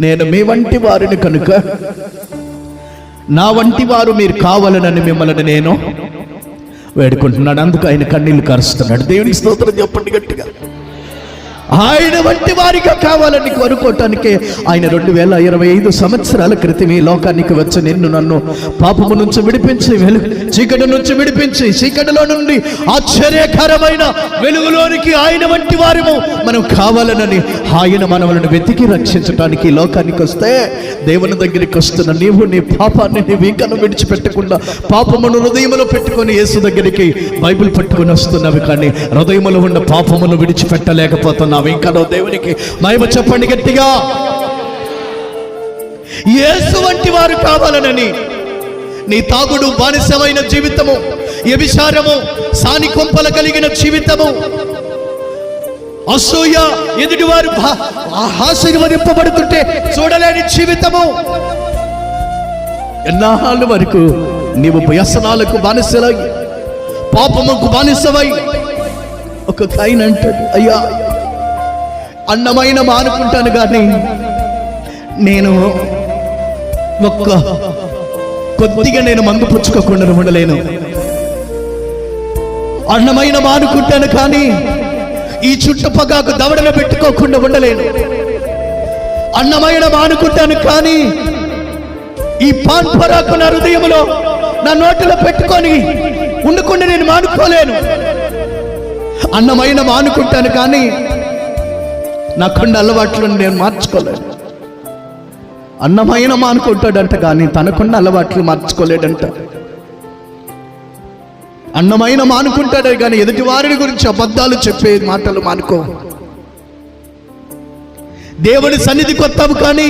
నేను మీ వంటి వారిని కనుక. నా వంటి వారు మీరు కావాలనని మిమ్మల్ని నేను వేడుకుంటున్నాడు అందుకు ఆయన కన్నీళ్ళు కరుస్తున్నాడు. దేవునికి స్తోత్రం చెప్పండి గట్టిగా. ఆయన వంటి వారిగా కావాలని కోరుకోవటానికే ఆయన రెండు వేల ఇరవై ఐదు సంవత్సరాల క్రితం ఈ లోకానికి వచ్చి నిన్ను నన్ను పాపము నుంచి విడిపించి వెలు చీకటి నుంచి విడిపించి చీకటిలో నుండి ఆశ్చర్యకరమైన వెలుగులోనికి ఆయన వంటి వారము మనం కావాలనని ఆయన మనవలను వెతికి రక్షించడానికి లోకానికి వస్తే దేవుని దగ్గరికి వస్తున్న నీవు నీ పాపాన్ని నీ వీకను విడిచిపెట్టకుండా పాపమును హృదయములో పెట్టుకొని యేసు దగ్గరికి బైబిల్ పట్టుకొని వస్తున్నావు కానీ హృదయములో ఉన్న పాపమును విడిచిపెట్టలేకపోతున్నావు. ఇంకా దేవునికి మహిమ చెప్పండి గట్టిగా. యేసు వంటి వారు కావాలనని నీ తాగుడు బానిసమైన జీవితము వ్యభిచారము సాని కొంపల కలిగిన జీవితము. అసూయ ఎదుటివారు భా- ఆశీర్వదింపబడుతుంటే చూడలేని జీవితము. ఎన్నాళ్ళు వరకు నీవు వ్యసనాలకు బానిసలై పాపముకు బానిసవై ఒక కాయన అంటాడు అయ్యా అన్నమైన మానుకుంటాను కానీ నేను ఒక్క కొద్దిగా నేను మందు పుచ్చుకోకుండా ఉండలేను. అన్నమైన మానుకుంటాను కానీ ఈ చుట్టుపక్కకు దవడన పెట్టుకోకుండా ఉండలేను. అన్నమైన మానుకుంటాను కానీ ఈ పాన్ పరాకు నా హృదయంలో నా నోటిలో పెట్టుకొని ఉండకుండా నేను మానుకోలేను. అన్నమైన మానుకుంటాను కానీ నాకున్న అలవాట్లను నేను మార్చుకోలేను అన్నమైన మానుకుంటాడంట కానీ తనకున్న అలవాట్లు మార్చుకోలేడంట. అన్నమైన మానుకుంటాడే కానీ ఎదుటి వారిని గురించి అబద్ధాలు చెప్పే మాటలు మానుకో. దేవుని సన్నిధి కొత్తవు కానీ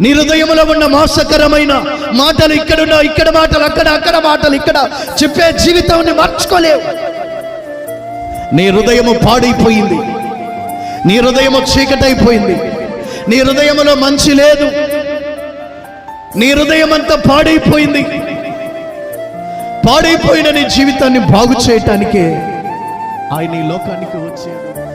నీ హృదయంలో ఉన్న మోసకరమైన మాటలు ఇక్కడున్న ఇక్కడ మాటలు అక్కడ అక్కడ మాటలు ఇక్కడ చెప్పే జీవితాన్ని మార్చుకోలేవు. నీ హృదయము పాడైపోయింది. నీ హృదయము చీకటైపోయింది. నీ హృదయములో మంచి లేదు. నీ హృదయం అంతా పాడైపోయింది. పాడైపోయిన నీ జీవితాన్ని బాగు చేయటానికే ఆయన ఈ లోకానికి వచ్చాడు.